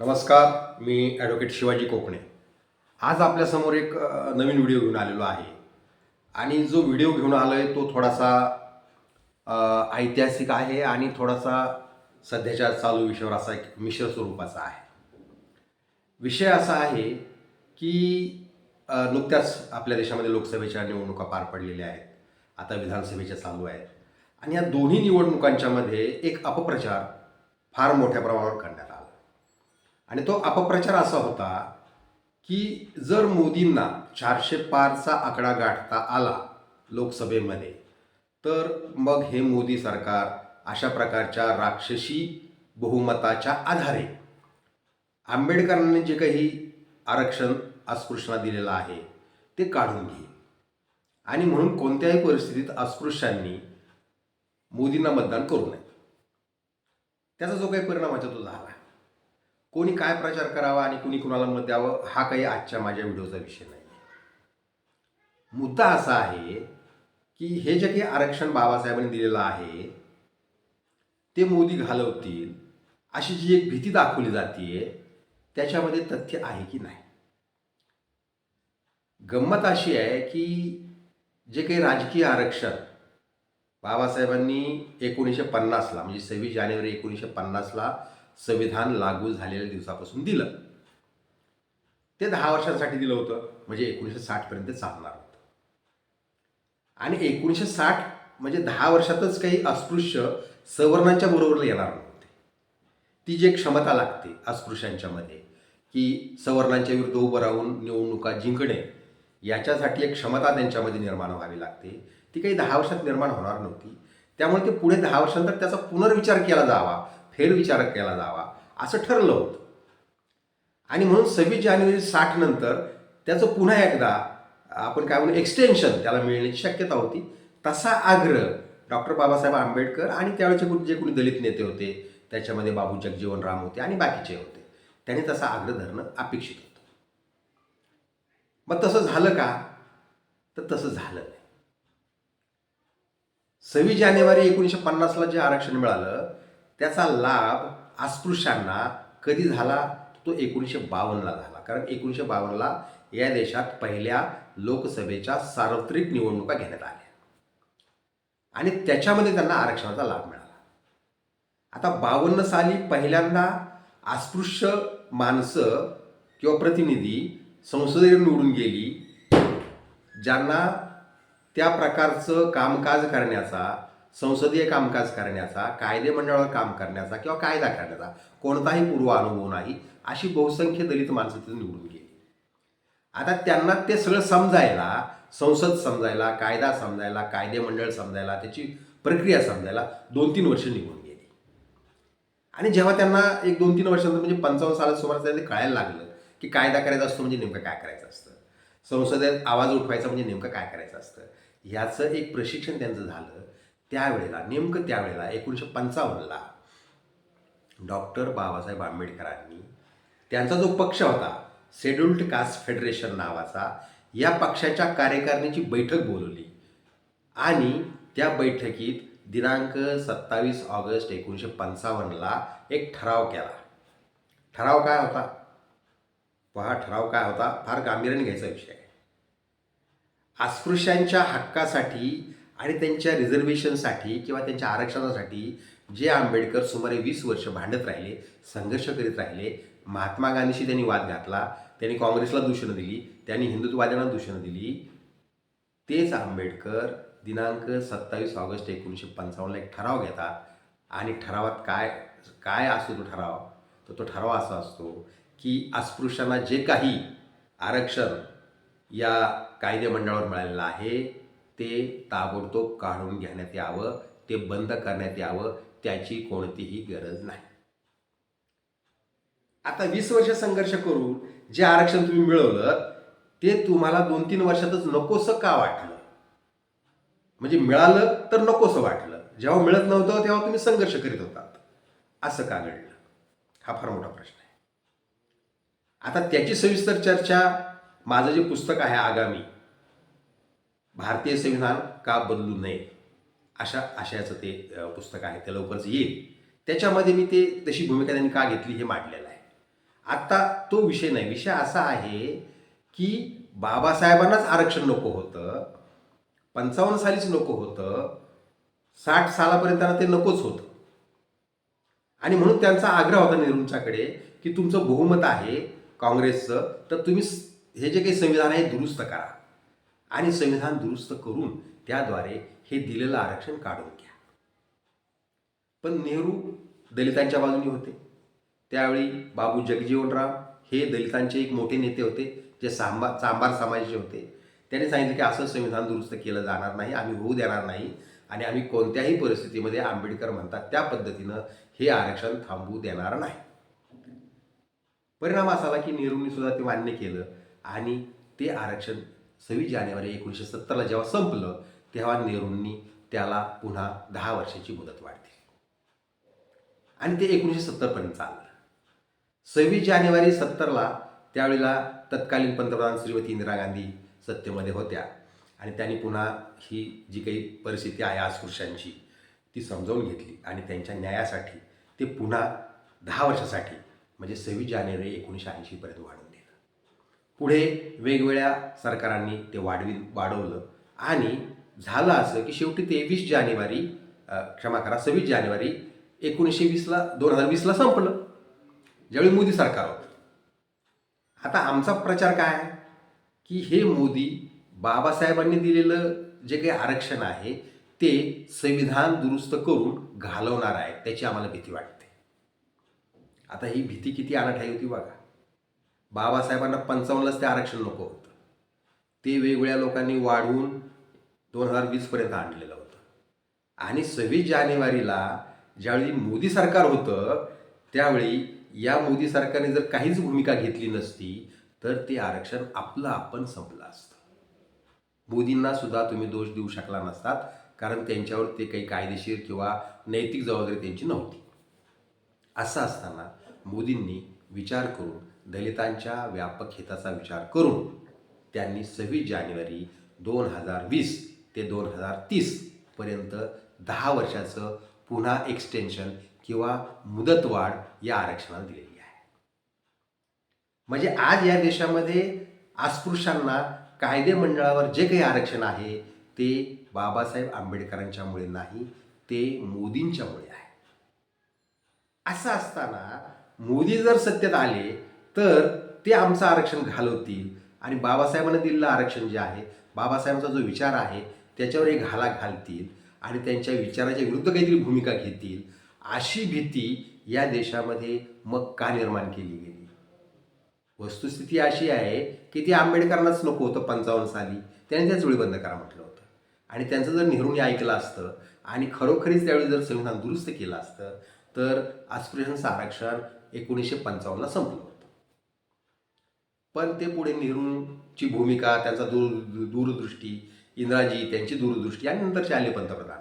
नमस्कार मी ॲडव्होकेट शिवाजी कोकणे. आज आपल्यासमोर एक नवीन व्हिडिओ घेऊन आलेलो आहे. आणि जो व्हिडिओ घेऊन आलो आहे तो थोडासा ऐतिहासिक आहे आणि थोडासा सध्याच्या चालू विषयावर असा एक मिश्र स्वरूपाचा आहे. विषय असा आहे की नुकत्याच आपल्या देशामध्ये लोकसभेच्या निवडणुका पार पडलेल्या आहेत. आता विधानसभेच्या चालू आहेत. आणि या दोन्ही निवडणुकांच्यामध्ये एक अपप्रचार फार मोठ्या प्रमाणावर करण्यात आणि तो अपप्रचार असा होता की जर मोदींना चारशे पारचा आकडा गाठता आला लोकसभेमध्ये तर मग हे मोदी सरकार अशा प्रकारच्या राक्षसी बहुमताच्या आधारे आंबेडकरांनी जे काही आरक्षण अस्पृश्यांना दिलेलं आहे ते काढून घेईल. आणि म्हणून कोणत्याही परिस्थितीत अस्पृश्यांनी मोदींना मतदान करू नये. त्याचा जो काही परिणाम आहे तो झाला. कोणी काय प्रचार करावा आणि कुणी कुणाला मत द्यावं हा काही आजच्या माझ्या व्हिडिओचा विषय नाही मुद्दा असा आहे की हे जे काही आरक्षण बाबासाहेबांनी दिलेलं आहे ते मोदी घालवतील अशी जी एक भीती दाखवली जाते त्याच्यामध्ये तथ्य आहे की नाही? गंमत अशी आहे की जे काही राजकीय आरक्षण बाबासाहेबांनी एकोणीसशे पन्नासला म्हणजे सव्वीस जानेवारी एकोणीसशे पन्नासला संविधान लागू झालेल्या दिवसापासून दिलं. ते दहा वर्षांसाठी दिलं होतं. म्हणजे एकोणीसशे साठपर्यंत चालणार होतं. आणि एकोणीसशे साठ म्हणजे दहा वर्षातच काही अस्पृश्य सवर्णांच्या बरोबर येणार नव्हते. ती जी एक क्षमता लागते अस्पृश्यांच्यामध्ये की सवर्णांच्या विरुद्ध उभं राहून निवडणुका जिंकणे याच्यासाठी एक क्षमता त्यांच्यामध्ये निर्माण व्हावी लागते. ती काही दहा वर्षात निर्माण होणार नव्हती. त्यामुळे ते पुढे दहा वर्षानंतर त्याचा पुनर्विचार केला जावा फेरविचार केला जावा असं ठरलं होतं. आणि म्हणून सव्वीस जानेवारी साठ नंतर त्याचं पुन्हा एकदा आपण काय म्हणू एक्सटेन्शन त्याला मिळण्याची शक्यता होती. तसा आग्रह डॉक्टर बाबासाहेब आंबेडकर आणि त्यावेळेचे कुठे जे कोणी दलित नेते होते त्याच्यामध्ये बाबू जगजीवन राम होते आणि बाकीचे होते. त्यांनी तसा आग्रह धरणं अपेक्षित होतं. मग तसं झालं का? तर तसं झालं नाही. सव्वीस जानेवारी एकोणीसशे पन्नासला जे आरक्षण मिळालं त्याचा लाभ अस्पृश्यांना कधी झाला? तो एकोणीसशे बावन्नला झाला. कारण एकोणीसशे बावन्नला या देशात पहिल्या लोकसभेच्या सार्वत्रिक निवडणुका घेण्यात आल्या. आणि त्याच्यामध्ये त्यांना आरक्षणाचा लाभ मिळाला. आता बावन्न साली पहिल्यांदा अस्पृश्य माणसं किंवा प्रतिनिधी संसदेत निवडून गेली ज्यांना त्या प्रकारचं कामकाज करण्याचा संसदीय कामकाज करण्याचा कायदे मंडळावर काम करण्याचा किंवा कायदा करण्याचा कोणताही पूर्व अनुभव नाही अशी बहुसंख्य दलित माणसं तिथे निवडून गेली. आता त्यांना ते सगळं समजायला संसद समजायला कायदा समजायला कायदे मंडळ समजायला त्याची प्रक्रिया समजायला दोन तीन वर्ष निघून गेली. आणि जेव्हा त्यांना एक दोन तीन वर्षानंतर म्हणजे पंचावन्न साला सुमारास त्यांना ते कळायला लागलं की कायदा करायचा असतो म्हणजे नेमकं काय करायचं असतं. संसदेत आवाज उठवायचा म्हणजे नेमकं काय करायचं असतं. ह्याचं एक प्रशिक्षण त्यांचं झालं. त्यावेळेला नेमकं त्यावेळेला एकोणीसशे पंचावन्नला डॉक्टर बाबासाहेब आंबेडकरांनी त्यांचा जो पक्ष होता शेड्युल्ड कास्ट फेडरेशन नावाचा या पक्षाच्या कार्यकारिणीची बैठक बोलवली. आणि त्या बैठकीत दिनांक सत्तावीस ऑगस्ट एकोणीसशे पंचावन्नला एक ठराव केला. ठराव काय होता? पहा ठराव काय होता? फार गांभीर्याने घ्यायचा विषय आहे. अस्पृश्यांच्या हक्कासाठी आणि त्यांच्या रिझर्वेशनसाठी किंवा त्यांच्या आरक्षणासाठी जे आंबेडकर सुमारे वीस वर्ष भांडत राहिले संघर्ष करीत राहिले महात्मा गांधीशी त्यांनी वाद घातला त्यांनी काँग्रेसला दूषणं दिली त्यांनी हिंदुत्ववाद्यांना दूषणं दिली तेच आंबेडकर दिनांक सत्तावीस ऑगस्ट एकोणीसशे पंचावन्नला एक ठराव घेतात. आणि ठरावात काय काय असतो तो ठराव? तर तो ठराव असा असतो की अस्पृश्यांना जे काही आरक्षण या कायदेमंडळावर मिळालेलं आहे ते ताबडतोब काढून घेण्यात यावं ते बंद करण्यात यावं त्याची कोणतीही गरज नाही. आता वीस वर्ष संघर्ष करून जे आरक्षण तुम्ही मिळवलं ते तुम्हाला दोन तीन वर्षातच नकोसं का वाटलं? म्हणजे मिळालं तर नकोसं वाटलं. जेव्हा मिळत नव्हतं तेव्हा तुम्ही संघर्ष करीत होतात. असं का घडलं? हा फार मोठा प्रश्न आहे. आता त्याची सविस्तर चर्चा माझं जे पुस्तक आहे आगामी भारतीय संविधान का बदलू नये? अशा आशयाचं ते पुस्तक आहे ते लवकरच येईल. त्याच्यामध्ये मी ते तशी भूमिका त्यांनी का घेतली हे मांडलेलं आहे. आत्ता तो विषय नाही. विषय असा आहे की बाबासाहेबांनाच आरक्षण नको होतं पंचावन्न सालीच नको होतं साठ सालापर्यंत ते नकोच होतं. आणि म्हणून त्यांचा आग्रह होता नेहरूंच्याकडे की तुमचं बहुमत आहे काँग्रेसचं तर तुम्ही हे जे काही संविधान आहे दुरुस्त करा. आणि संविधान दुरुस्त करून त्याद्वारे हे दिलेलं आरक्षण काढून घ्या. पण नेहरू दलितांच्या बाजूने होते. त्यावेळी बाबू जगजीवनराम हे दलितांचे एक मोठे नेते होते जे सांबा चांबार समाजाचे होते. त्यांनी सांगितलं की असं संविधान दुरुस्त केलं जाणार नाही आम्ही होऊ देणार नाही आणि आम्ही कोणत्याही परिस्थितीमध्ये आंबेडकर म्हणतात त्या पद्धतीनं हे आरक्षण थांबवू देणार नाही. परिणाम असा आला की नेहरूंनी सुद्धा ते मान्य केलं आणि ते आरक्षण सव्वीस जानेवारी एकोणीसशे सत्तरला जेव्हा संपलं तेव्हा नेहरूंनी त्याला पुन्हा दहा वर्षाची मुदत वाढ दिली आणि ते एकोणीसशे सत्तरपर्यंत चाललं. सव्वीस जानेवारी सत्तरला त्यावेळेला तत्कालीन पंतप्रधान श्रीमती इंदिरा गांधी सत्तेमध्ये होत्या. आणि त्यांनी पुन्हा ही जी काही परिस्थिती आहे अस्पृश्यांची ती समजावून घेतली आणि त्यांच्या न्यायासाठी ते पुन्हा दहा वर्षासाठी म्हणजे सव्वीस जानेवारी एकोणीसशे ऐंशीपर्यंत वाढवून पुढे वेगवेगळ्या सरकारांनी ते वाढवी वाढवलं. आणि झालं असं की शेवटी तेवीस जानेवारी क्षमा करा सव्वीस जानेवारी एकोणीसशे वीसला दोन हजार वीसला संपलं. ज्यावेळी मोदी सरकार होतं. आता आमचा प्रचार काय आहे? की हे मोदी बाबासाहेबांनी दिलेलं जे काही आरक्षण आहे ते संविधान दुरुस्त करून घालवणार आहे त्याची आम्हाला भीती वाटते. आता ही भीती किती अनाठाई होती बघा. बाबासाहेबांना पंचावन्नलाच ते आरक्षण नको होतं. ते वेगवेगळ्या लोकांनी वाढवून दोन हजार वीसपर्यंत आणलेलं होतं. आणि सव्वीस जानेवारीला ज्यावेळी मोदी सरकार होतं त्यावेळी या मोदी सरकारने जर काहीच भूमिका घेतली नसती तर ते आरक्षण आपलं आपण संपलं असतं. मोदींना सुद्धा तुम्ही दोष देऊ शकला नसतात कारण त्यांच्यावर ते काही कायदेशीर किंवा नैतिक जबाबदारी त्यांची नव्हती. असं असताना मोदींनी विचार करून दलितांच्या व्यापक हिताचा विचार करून त्यांनी सव्वीस जानेवारी दोन हजार वीस ते दोन हजार तीसपर्यंत दहा वर्षाचं पुन्हा एक्सटेन्शन किंवा मुदतवाढ या आरक्षणाला दिलेली आहे. म्हणजे आज या देशामध्ये अस्पृश्यांना कायदे मंडळावर जे काही आरक्षण आहे ते बाबासाहेब आंबेडकरांच्यामुळे नाही ते मोदींच्यामुळे आहे. असं असताना मोदी जर सत्तेत आले तर ते आमचं आरक्षण घालवतील. आणि बाबासाहेबांना दिलेलं आरक्षण जे आहे बाबासाहेबांचा जो विचार आहे त्याच्यावर हे घाला घालतील आणि त्यांच्या विचाराच्या विरुद्ध काहीतरी भूमिका घेतील. अशी भीती या देशामध्ये मग का निर्माण केली गेली? वस्तुस्थिती अशी आहे की ती आंबेडकरांनाच नको होतं पंचावन्न साली. त्याने त्याच वेळी बंद करा म्हटलं होतं. आणि त्यांचं जर नेहरूंनी ऐकलं असतं आणि खरोखरीच त्यावेळी जर संविधान दुरुस्त केलं असतं तर अस्पृश्यांचं आरक्षण एकोणीसशे पंचावन्नला संपलं होतं. पण ते पुढे नेहरूंची भूमिका त्यांचा दूर दूरदृष्टी इंदिराजी त्यांची दूरदृष्टी आणि नंतरचे आले पंतप्रधान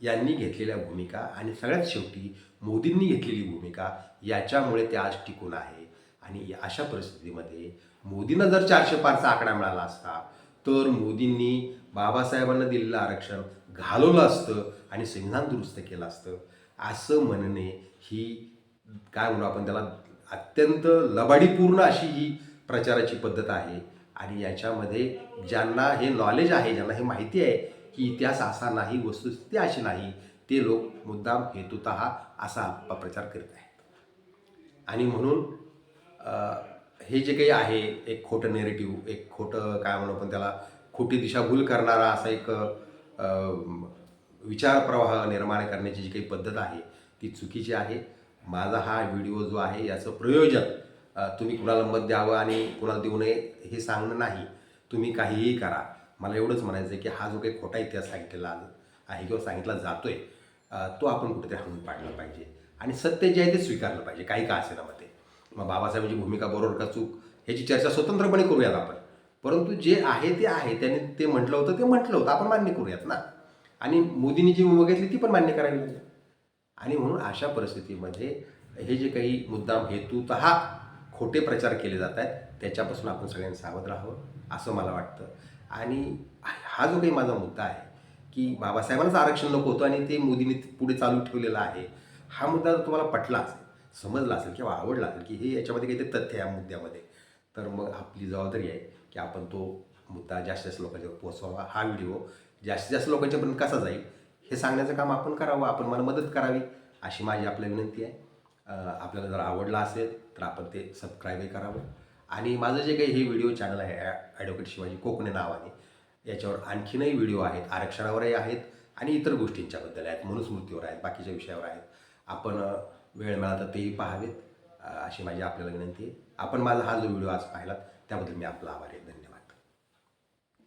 यांनी घेतलेल्या भूमिका आणि सगळ्यात शेवटी मोदींनी घेतलेली भूमिका याच्यामुळे ते आज टिकून आहे. आणि या- अशा परिस्थितीमध्ये मोदींना जर चारशे पारचा आकडा मिळाला असता तर मोदींनी बाबासाहेबांना दिलेलं आरक्षण घालवलं असतं आणि संविधान दुरुस्त केलं असतं. असं म्हणणे ही काय म्हणू आपण त्याला अत्यंत लबाडीपूर्ण अशी ही प्रचाराची पद्धत आहे. आणि याच्यामध्ये ज्यांना हे नॉलेज आहे ज्यांना हे माहिती आहे की इतिहास असा नाही वस्तुस्थिती अशी नाही ते लोक मुद्दाम हेतुत असा अपप्रचार करीत आहेत. आणि म्हणून हे जे काही आहे एक खोटं नेरेटिव्ह एक खोटं काय म्हणू आपण त्याला खोटी दिशाभूल करणारा असा एक विचार प्रवाह निर्माण करण्याची जी काही पद्धत आहे ती चुकीची आहे. माझा हा व्हिडिओ जो आहे याचं प्रयोजन तुम्ही कुणाला मत द्यावं आणि कुणाला देऊ नये हे सांगणं नाही. तुम्ही काहीही करा. मला एवढंच म्हणायचं आहे की हा जो काही खोटा इतिहास सांगितलेला आहे किंवा सांगितला जातोय आहे तो आपण कुठेतरी हाणून पाडला पाहिजे. आणि सत्य जे आहे ते स्वीकारलं पाहिजे. काही का असेना मते. मग बाबासाहेबांची भूमिका बरोबर का चूक? ह्याची चर्चा स्वतंत्रपणे करूयात आपण. परंतु जे आहे ते आहे. त्याने ते म्हटलं होतं ते म्हटलं होतं. आपण मान्य करूयात ना. आणि मोदींनी जी भूमिका घेतली ती पण मान्य करावी लागेल. आणि म्हणून अशा परिस्थितीमध्ये हे जे काही मुद्दाम हेतूतः खोटे प्रचार केले जात आहेत त्याच्यापासून आपण सगळ्यांनी सावध राहावं असं मला वाटतं. आणि हा जो काही माझा मुद्दा आहे की बाबासाहेबांचं आरक्षण नको होतं आणि ते मोदींनी पुढे चालू ठेवलेलं आहे हा मुद्दा जर तुम्हाला पटला असेल समजला असेल किंवा आवडला असेल की हे याच्यामध्ये काहीतरी तथ्य आहे या मुद्द्यामध्ये तर मग आपली जबाबदारी आहे की आपण तो मुद्दा जास्तीत जास्त लोकांच्यावर पोहोचवावा. हा व्हिडिओ जास्तीत जास्त लोकांच्यापर्यंत कसा जाईल हे सांगण्याचं काम आपण करावं आपण मला मदत करावी अशी माझी आपल्याला विनंती आहे. आपल्याला जर आवडला असेल तर आपण ते सबस्क्राईबही करावं. आणि माझं जे काही हे व्हिडिओ चॅनल आहे ॲडव्होकेट शिवाजी कोकणे नावाने याच्यावर आणखीनही व्हिडिओ आहेत आरक्षणावरही आहेत आणि इतर गोष्टींच्याबद्दल आहेत मनुस्मृतीवर आहेत बाकीच्या विषयावर आहेत. आपण वेळ मिळाला तर तेही पाहावेत. अशी माझी आपल्याला विनंती आहे. आपण माझा हा जो व्हिडिओ आज पाहिलात त्याबद्दल मी आपला आभार आहे.